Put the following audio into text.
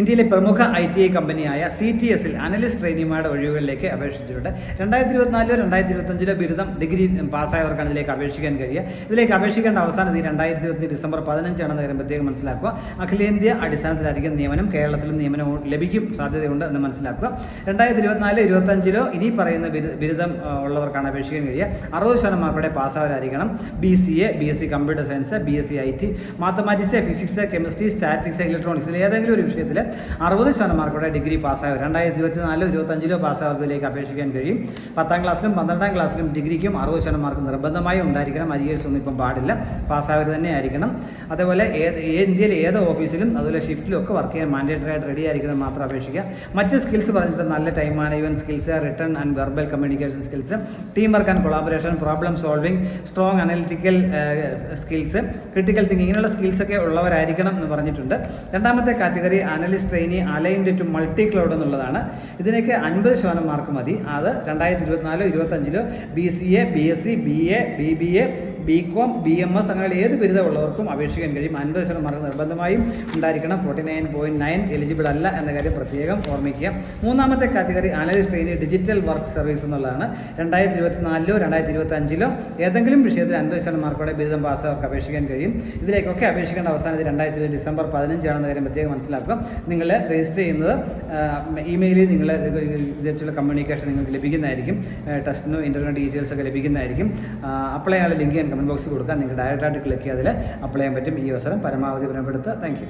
ഇന്ത്യയിലെ പ്രമുഖ I T I കമ്പനിയായ സി ടി എസിൽ അനലിസ്റ്റ് ട്രെയിനിമാരുടെ ഒഴിവുകളിലേക്ക് അപേക്ഷിച്ചിട്ടുണ്ട്. രണ്ടായിരത്തി ഇരുപത്തിനാലിലോ രണ്ടായിരത്തി ഇരുപത്തഞ്ചിലോ ബിരുദം ഡിഗ്രി പാസ്സായവർക്കാണ് ഇതിലേക്ക് അപേക്ഷിക്കാൻ കഴിയുക. ഇതിലേക്ക് അപേക്ഷിക്കേണ്ട അവസാന തീയതി രണ്ടായിരത്തി ഇരുപത്തി ഡിസംബർ പതിനഞ്ചാണെന്ന കാര്യം പ്രത്യേകം മനസ്സിലാക്കുക. അഖിലേന്ത്യാ അടിസ്ഥാനത്തിലായിരിക്കും നിയമനം കേരളത്തിലും നിയമനം ലഭിക്കും സാധ്യതയുണ്ട് എന്ന് മനസ്സിലാക്കുക. രണ്ടായിരത്തി ഇരുപത്തിനാല് ഇരുപത്തഞ്ചിലോ ഇനി പറയുന്ന ബിരുദം ഉള്ളവർക്കാണ് അപേക്ഷിക്കാൻ കഴിയുക. അറുപത് ശതമാനം മാർക്കോടെ പാസ്സാവരായിരിക്കണം B C A B S C computer science B S C I T mathematics physics chemistry statics electronics ഏതെങ്കിലും ഒരു വിഷയത്തിൽ അറുപത് ശതമാനം മാർക്കോടെ ഡിഗ്രി പാസ്സായവർ രണ്ടായിരത്തി ഇരുപത്തി നാലിലോ ഇരുപത്തഞ്ചിലോ പാസ്സായവർക്കിലേക്ക് അപേക്ഷിക്കാൻ കഴിയും. പത്താം ക്ലാസ്സിലും പന്ത്രണ്ടാം ക്ലാസ്സിലും ഡിഗ്രിക്കും അറുപത് ശതമാനം മാർക്ക് നിർബന്ധമായും ഉണ്ടായിരിക്കണം. അരിയേഴ്സ് ഒന്നും ഇപ്പം പാടില്ല. പാസ്സായവർ തന്നെ ആയിരിക്കണം. അതേപോലെ ഏത് ഇന്ത്യയിൽ ഏത് ഓഫീസിലും അതുപോലെ ഷിഫ്റ്റിലും ഒക്കെ വർക്ക് ചെയ്യാൻ മാൻഡേറ്ററി ആയിട്ട് റെഡി ആയിരിക്കുന്നത് മാത്രം അപേക്ഷിക്കുക. മറ്റ് സ്കിൽസ് പറഞ്ഞിട്ട് നല്ല time management skills written and verbal communication skills team work and collaboration problem solving strong analytical skills critical thinking ഇങ്ങനെയുള്ള സ്കിൽസ് ഒക്കെ ഉള്ളവരായിരിക്കണം എന്ന് പറഞ്ഞിട്ടുണ്ട്. രണ്ടാമത്തെ category analyst trainee aligned to multi cloud എന്നുള്ളതാണ്. ഇതിനൊക്കെ അൻപത് ശതമാനം മാർക്ക് മതി. അത് രണ്ടായിരത്തി ഇരുപത്തിനാലോ ഇരുപത്തഞ്ചിലോ B C A B S C B A B B A B com B M S അങ്ങനെയുള്ള ഏത് ബിരുദമുള്ളവർക്കും അപേക്ഷിക്കാൻ കഴിയും. അൻപത് ശതമാനം മാർക്ക് നിർബന്ധമായും ഉണ്ടായിരിക്കണം. Forty nine point nine eligible അല്ല എന്ന കാര്യം പ്രത്യേകം ഓർമ്മിക്കുക. മൂന്നാമത്തെ category analyst trainee digital work service എന്നുള്ളതാണ്. രണ്ടായിരത്തി ഇരുപത്തി നാലിലോ രണ്ടായിരത്തി ഇരുപത്തി അഞ്ചിലോ ഏതെങ്കിലും വിഷയത്തിൽ അൻപത് ശതമാനം മാർക്കോടെ ബിരുദം പാസ്സവർക്ക് അപേക്ഷിക്കാൻ കഴിയും. ഇതിലേക്കൊക്കെ അപേക്ഷിക്കേണ്ട അവസാനത്തിൽ രണ്ടായിരത്തി ഇരുപത് ഡിസംബർ പതിനഞ്ചാണെന്ന കാര്യം പ്രത്യേകം മനസ്സിലാക്കുക. നിങ്ങൾ രജിസ്റ്റർ ചെയ്യുന്നത് ഇമെയിലിൽ നിങ്ങൾ ഇതേറ്റുള്ള കമ്മ്യൂണിക്കേഷൻ നിങ്ങൾക്ക് ലഭിക്കുന്നതായിരിക്കും. ടെസ്റ്റിനും ഇന്റർവ്യൂ ഡീറ്റെയിൽസ് ഒക്കെ ലഭിക്കുന്നതായിരിക്കും. അപ്ലൈ ആയ ലിങ്ക് ഞാൻ കമന്റ് ബോക്സിൽ കൊടുക്കാം. നിങ്ങൾക്ക് ഡയറക്റ്റായിട്ട് ക്ലിക്ക് ചെയ്ത് അപ്ലൈ ചെയ്യാൻ പറ്റും. ഈ അവസരം പരമാവധി ഉപയോഗപ്പെടുത്തുക. താങ്ക്